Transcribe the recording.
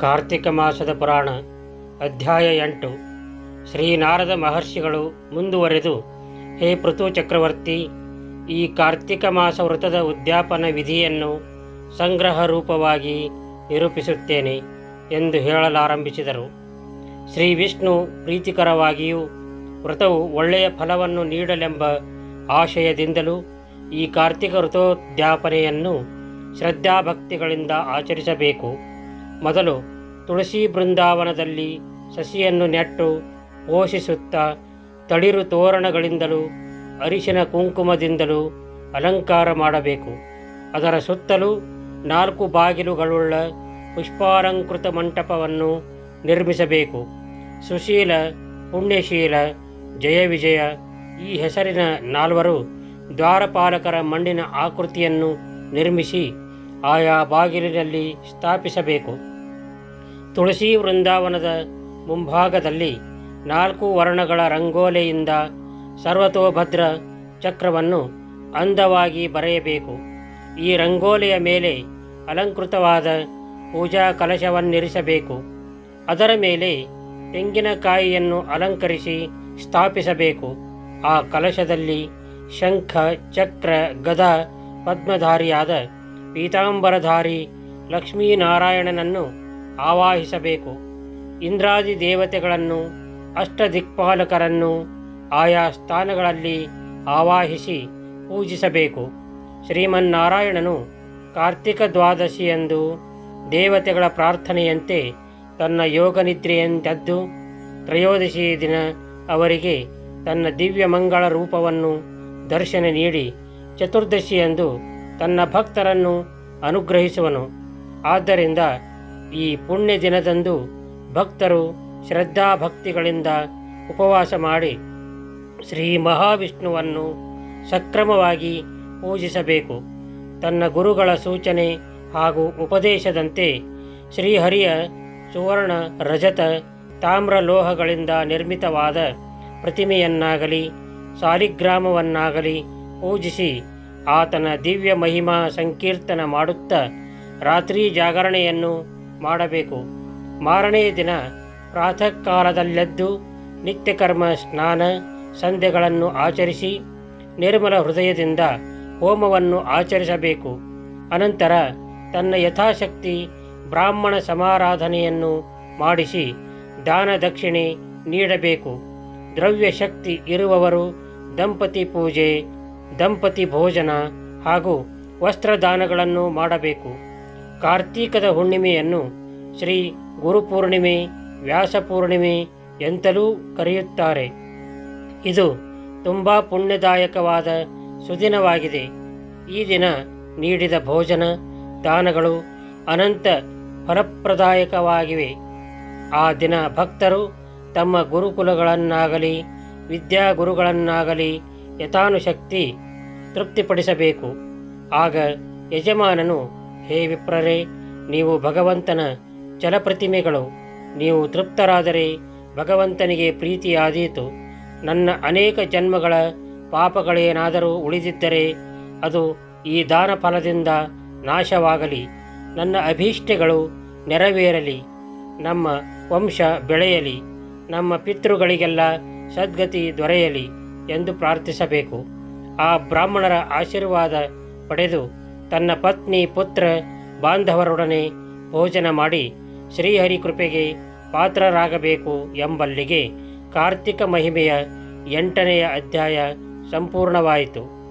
ಕಾರ್ತಿಕ ಮಾಸದ ಪುರಾಣ, ಅಧ್ಯಾಯ ಎಂಟು. ಶ್ರೀನಾರದ ಮಹರ್ಷಿಗಳು ಮುಂದುವರೆದು, ಹೇ ಪೃಥು ಚಕ್ರವರ್ತಿ, ಈ ಕಾರ್ತಿಕ ಮಾಸ ವ್ರತದ ಉದ್ಯಾಪನ ವಿಧಿಯನ್ನು ಸಂಗ್ರಹ ರೂಪವಾಗಿ ನಿರೂಪಿಸುತ್ತೇನೆ ಎಂದು ಹೇಳಲಾರಂಭಿಸಿದರು. ಶ್ರೀ ವಿಷ್ಣು ಪ್ರೀತಿಕರವಾಗಿಯೂ, ವ್ರತವು ಒಳ್ಳೆಯ ಫಲವನ್ನು ನೀಡಲೆಂಬ ಆಶಯದಿಂದಲೂ ಈ ಕಾರ್ತಿಕ ವೃತೋದ್ಯಾಪನೆಯನ್ನು ಶ್ರದ್ಧಾಭಕ್ತಿಗಳಿಂದ ಆಚರಿಸಬೇಕು. ಮೊದಲು ತುಳಸಿ ಬೃಂದಾವನದಲ್ಲಿ ಸಸಿಯನ್ನು ನೆಟ್ಟು ಪೋಷಿಸುತ್ತಾ ತಳಿರು ತೋರಣಗಳಿಂದಲೂ ಅರಿಶಿನ ಕುಂಕುಮದಿಂದಲೂ ಅಲಂಕಾರ ಮಾಡಬೇಕು. ಅದರ ಸುತ್ತಲೂ ನಾಲ್ಕು ಬಾಗಿಲುಗಳುಳ್ಳ ಪುಷ್ಪಾಲಂಕೃತ ಮಂಟಪವನ್ನು ನಿರ್ಮಿಸಬೇಕು. ಸುಶೀಲ, ಪುಣ್ಯಶೀಲ, ಜಯ ವಿಜಯ ಈ ಹೆಸರಿನ ನಾಲ್ವರು ದ್ವಾರಪಾಲಕರ ಮಣ್ಣಿನ ಆಕೃತಿಯನ್ನು ನಿರ್ಮಿಸಿ ಆಯಾ ಬಾಗಿಲಿನಲ್ಲಿ ಸ್ಥಾಪಿಸಬೇಕು. ತುಳಸಿ ವೃಂದಾವನದ ಮುಂಭಾಗದಲ್ಲಿ ನಾಲ್ಕು ವರ್ಣಗಳ ರಂಗೋಲೆಯಿಂದ ಸರ್ವತೋಭದ್ರ ಚಕ್ರವನ್ನು ಅಂದವಾಗಿ ಬರೆಯಬೇಕು. ಈ ರಂಗೋಲೆಯ ಮೇಲೆ ಅಲಂಕೃತವಾದ ಪೂಜಾ ಕಲಶವನ್ನಿರಿಸಬೇಕು. ಅದರ ಮೇಲೆ ತೆಂಗಿನಕಾಯಿಯನ್ನು ಅಲಂಕರಿಸಿ ಸ್ಥಾಪಿಸಬೇಕು. ಆ ಕಲಶದಲ್ಲಿ ಶಂಖ, ಚಕ್ರ, ಗದ, ಪದ್ಮಧಾರಿಯಾದ ಪೀತಾಂಬರಧಾರಿ ಲಕ್ಷ್ಮೀನಾರಾಯಣನನ್ನು ಆವಾಹಿಸಬೇಕು. ಇಂದ್ರಾದಿ ದೇವತೆಗಳನ್ನು, ಅಷ್ಟದಿಕ್ಪಾಲಕರನ್ನು ಆಯಾ ಸ್ಥಾನಗಳಲ್ಲಿ ಆವಾಹಿಸಿ ಪೂಜಿಸಬೇಕು. ಶ್ರೀಮನ್ನಾರಾಯಣನು ಕಾರ್ತಿಕ ದ್ವಾದಶಿಯಂದು ದೇವತೆಗಳ ಪ್ರಾರ್ಥನೆಯಂತೆ ತನ್ನ ಯೋಗನಿದ್ರೆಯಂತದ್ದು ತ್ರಯೋದಶಿ ದಿನ ಅವರಿಗೆ ತನ್ನ ದಿವ್ಯ ಮಂಗಳ ರೂಪವನ್ನು ದರ್ಶನ ನೀಡಿ ಚತುರ್ದಶಿಯಂದು ತನ್ನ ಭಕ್ತರನ್ನು ಅನುಗ್ರಹಿಸುವನು. ಆದ್ದರಿಂದ ಈ ಪುಣ್ಯ ದಿನದಂದು ಭಕ್ತರು ಶ್ರದ್ಧಾಭಕ್ತಿಗಳಿಂದ ಉಪವಾಸ ಮಾಡಿ ಶ್ರೀ ಮಹಾವಿಷ್ಣುವನ್ನು ಸಕ್ರಮವಾಗಿ ಪೂಜಿಸಬೇಕು. ತನ್ನ ಗುರುಗಳ ಸೂಚನೆ ಹಾಗೂ ಉಪದೇಶದಂತೆ ಶ್ರೀಹರಿಯ ಸುವರ್ಣ ರಜತ ತಾಮ್ರ ಲೋಹಗಳಿಂದ ನಿರ್ಮಿತವಾದ ಪ್ರತಿಮೆಯನ್ನಾಗಲಿ, ಸಾಲಿಗ್ರಾಮವನ್ನಾಗಲಿ ಪೂಜಿಸಿ ಆತನ ದಿವ್ಯ ಮಹಿಮಾ ಸಂಕೀರ್ತನ ಮಾಡುತ್ತಾ ರಾತ್ರಿ ಜಾಗರಣೆಯನ್ನು ಮಾಡಬೇಕು. ಮಾರನೇ ದಿನ ಪ್ರಾತಃ ಕಾಲದಲ್ಲೆದ್ದು ನಿತ್ಯಕರ್ಮ ಸ್ನಾನ, ಸಂಧ್ಯೆಗಳನ್ನು ಆಚರಿಸಿ ನಿರ್ಮಲ ಹೃದಯದಿಂದ ಹೋಮವನ್ನು ಆಚರಿಸಬೇಕು. ಅನಂತರ ತನ್ನ ಯಥಾಶಕ್ತಿ ಬ್ರಾಹ್ಮಣ ಸಮಾರಾಧನೆಯನ್ನು ಮಾಡಿಸಿ ದಾನ ದಕ್ಷಿಣೆ ನೀಡಬೇಕು. ದ್ರವ್ಯ ಶಕ್ತಿ ಇರುವವರು ದಂಪತಿ ಪೂಜೆ ದಂಪತಿ ಭೋಜನ ಹಾಗೂ ವಸ್ತ್ರದಾನಗಳನ್ನು ಮಾಡಬೇಕು. ಕಾರ್ತೀಕದ ಹುಣ್ಣಿಮೆಯನ್ನು ಶ್ರೀ ಗುರುಪೂರ್ಣಿಮೆ, ವ್ಯಾಸಪೂರ್ಣಿಮೆ ಎಂತಲೂ ಕರೆಯುತ್ತಾರೆ. ಇದು ತುಂಬ ಪುಣ್ಯದಾಯಕವಾದ ಸುದಿನವಾಗಿದೆ. ಈ ದಿನ ನೀಡಿದ ಭೋಜನ, ದಾನಗಳು ಅನಂತ ಫಲಪ್ರದಾಯಕವಾಗಿವೆ. ಆ ದಿನ ಭಕ್ತರು ತಮ್ಮ ಗುರುಕುಲಗಳನ್ನಾಗಲಿ, ವಿದ್ಯಾಗುರುಗಳನ್ನಾಗಲಿ ಯಥಾನುಶಕ್ತಿ ತೃಪ್ತಿಪಡಿಸಬೇಕು. ಆಗ ಯಜಮಾನನು, ಹೇ ವಿಪ್ರರೇ, ನೀವು ಭಗವಂತನ ಚಲಪ್ರತಿಮೆಗಳು. ನೀವು ತೃಪ್ತರಾದರೆ ಭಗವಂತನಿಗೆ ಪ್ರೀತಿಯಾದೀತು. ನನ್ನ ಅನೇಕ ಜನ್ಮಗಳ ಪಾಪಗಳೇನಾದರೂ ಉಳಿದಿದ್ದರೆ ಅದು ಈ ದಾನ ಫಲದಿಂದ ನಾಶವಾಗಲಿ. ನನ್ನ ಅಭೀಷ್ಟೆಗಳು ನೆರವೇರಲಿ. ನಮ್ಮ ವಂಶ ಬೆಳೆಯಲಿ. ನಮ್ಮ ಪಿತೃಗಳಿಗೆಲ್ಲ ಸದ್ಗತಿ ದೊರೆಯಲಿ. ಎಂದು ಪ್ರಾರ್ಥಿಸಬೇಕು. ಆ ಬ್ರಾಹ್ಮಣರ ಆಶೀರ್ವಾದ ಪಡೆದು ತನ್ನ ಪತ್ನಿ ಪುತ್ರ ಬಾಂಧವರೊಡನೆ ಭೋಜನ ಮಾಡಿ ಶ್ರೀಹರಿ ಕೃಪೆಗೆ ಪಾತ್ರರಾಗಬೇಕು ಎಂಬಲ್ಲಿಗೆ ಕಾರ್ತಿಕ ಮಹಿಮೆಯ ಎಂಟನೆಯ ಅಧ್ಯಾಯ ಸಂಪೂರ್ಣವಾಯಿತು.